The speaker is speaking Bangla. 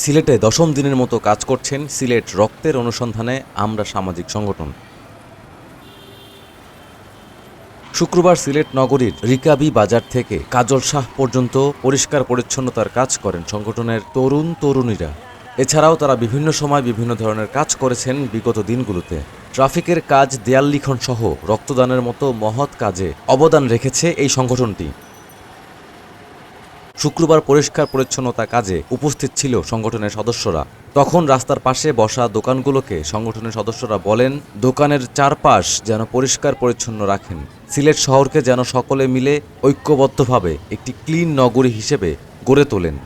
সিলেটে দশম দিনের মতো কাজ করছেন সিলেট রক্তের অনুসন্ধানে আমরা সামাজিক সংগঠন। শুক্রবার সিলেট নগরীর রিকাবি বাজার থেকে কাজল শাহ পর্যন্ত পরিষ্কার পরিচ্ছন্নতার কাজ করেন সংগঠনের তরুণ তরুণীরা। এছাড়াও তারা বিভিন্ন সময় বিভিন্ন ধরনের কাজ করেছেন বিগত দিনগুলোতে। ট্রাফিকের কাজ দেয়াল লিখন সহ রক্তদানের মতো মহৎ কাজে অবদান রেখেছে এই সংগঠনটি। শুক্রবার পরিষ্কার পরিচ্ছন্নতা কাজে উপস্থিত ছিল সংগঠনের সদস্যরা। তখন রাস্তার পাশে বসা দোকানগুলোকে সংগঠনের সদস্যরা বলেন, দোকানের চারপাশ যেন পরিষ্কার পরিচ্ছন্ন রাখেন। সিলেট শহরকে যেন সকলে মিলে ঐক্যবদ্ধভাবে একটি ক্লিন নগরী হিসেবে গড়ে তোলেন।